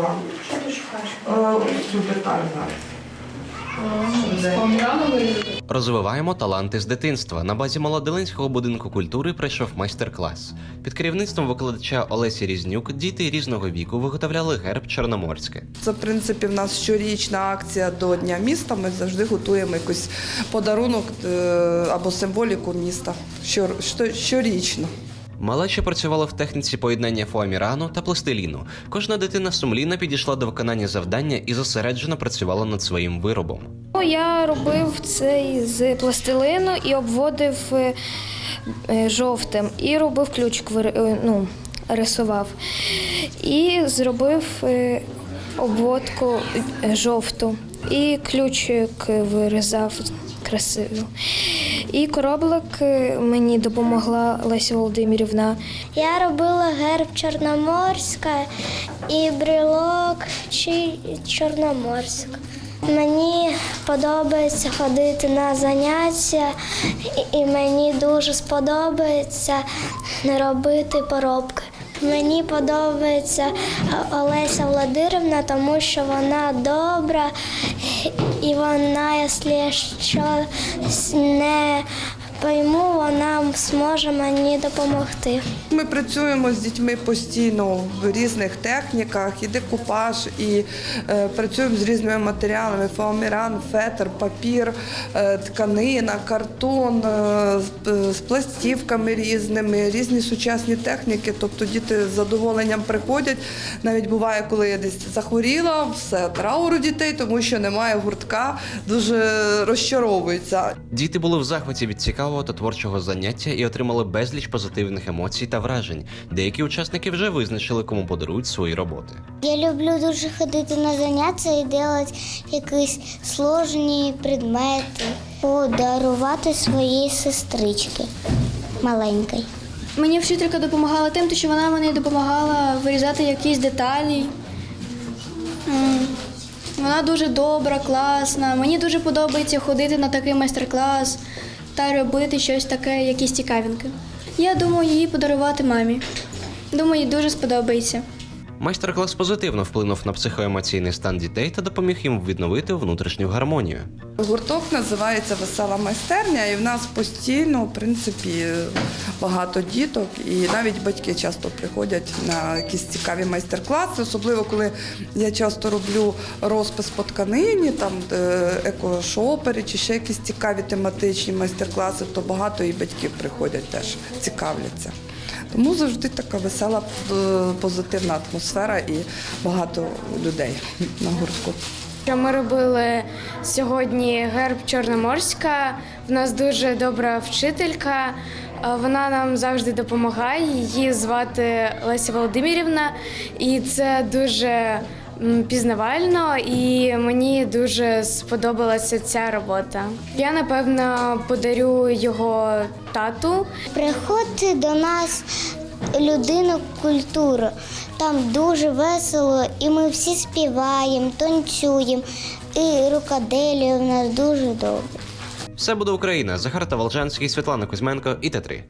вам. Що ти шукаєш? Супертаю зараз. Розвиваємо таланти з дитинства. На базі Молодилинського будинку культури прийшов майстер-клас. Під керівництвом викладача Олесі Різнюк діти різного віку виготовляли герб Чорноморське. Це в принципі в нас щорічна акція до дня міста. Ми завжди готуємо якийсь подарунок е, або символіку міста. щорічно. Малеча працювала в техніці поєднання фоамірану та пластиліну. Кожна дитина сумлінно підійшла до виконання завдання і зосереджено працювала над своїм виробом. Ну, Я робив це з пластилину і обводив е, е, жовтим, і робив ключик, е, ну, рисував. І зробив обводку жовту, і ключик вирізав красиво. І кораблик е, мені допомогла Леся Володимирівна. Я робила герб Чорноморська і брелок Чорноморськ. Мені подобається ходити на заняття, і мені дуже сподобається робити поробки. Мені подобається е, Олеся Владимирівна, тому що вона добра і вона, якщо не пойму, вона зможе мені допомогти. Ми працюємо з дітьми постійно в різних техніках, і декупаж, і е, працюємо з різними матеріалами: фоаміран, фетр, папір, е, тканина, картон, е, з, е, з пластівками різними, різні сучасні техніки. Тобто діти з задоволенням приходять. Навіть буває, коли я десь захворіла, все траур у дітей, тому що немає гуртка, дуже розчаровуються. Діти були в захваті від цікавого та творчого заняття і отримали безліч позитивних емоцій та вражень. Деякі учасники вже визначили, кому подарують свої роботи. Я люблю дуже ходити на заняття і робити якісь сложні предмети, подарувати своїй сестричці маленькій. Мені вчителька допомагала тим, що вона мені допомагала вирізати якісь деталі. Вона дуже добра, класна. Мені дуже подобається ходити на такий майстер-клас та робити щось таке, якісь цікавинки. Я думаю її подарувати мамі. Думаю, їй дуже сподобається. Майстер-клас позитивно вплинув на психоемоційний стан дітей та допоміг їм відновити внутрішню гармонію. Гурток називається Весела майстерня, і в нас постійно, в принципі, багато діток, і навіть батьки часто приходять на якісь цікаві майстер-класи, особливо коли я часто роблю розпис по тканині, там е, екошопери чи ще якісь цікаві тематичні майстер-класи, то багато і батьків приходять теж цікавляться. Тому завжди така весела, е, позитивна атмосфера і багато людей на гуртку. Що Ми робили сьогодні герб Чорноморська. В нас дуже добра вчителька. Е, Вона нам завжди допомагає. Її звати Леся Володимирівна, і це дуже пізнавально, і мені дуже сподобалася ця робота. Я напевно подарю його тату. Приходьте до нас людину культури. Там дуже весело, і ми всі співаємо, танцюємо, і рукоделі у нас дуже добре. Все буде Україна. Захар Таволжанський, Світлана Кузьменко і Т3.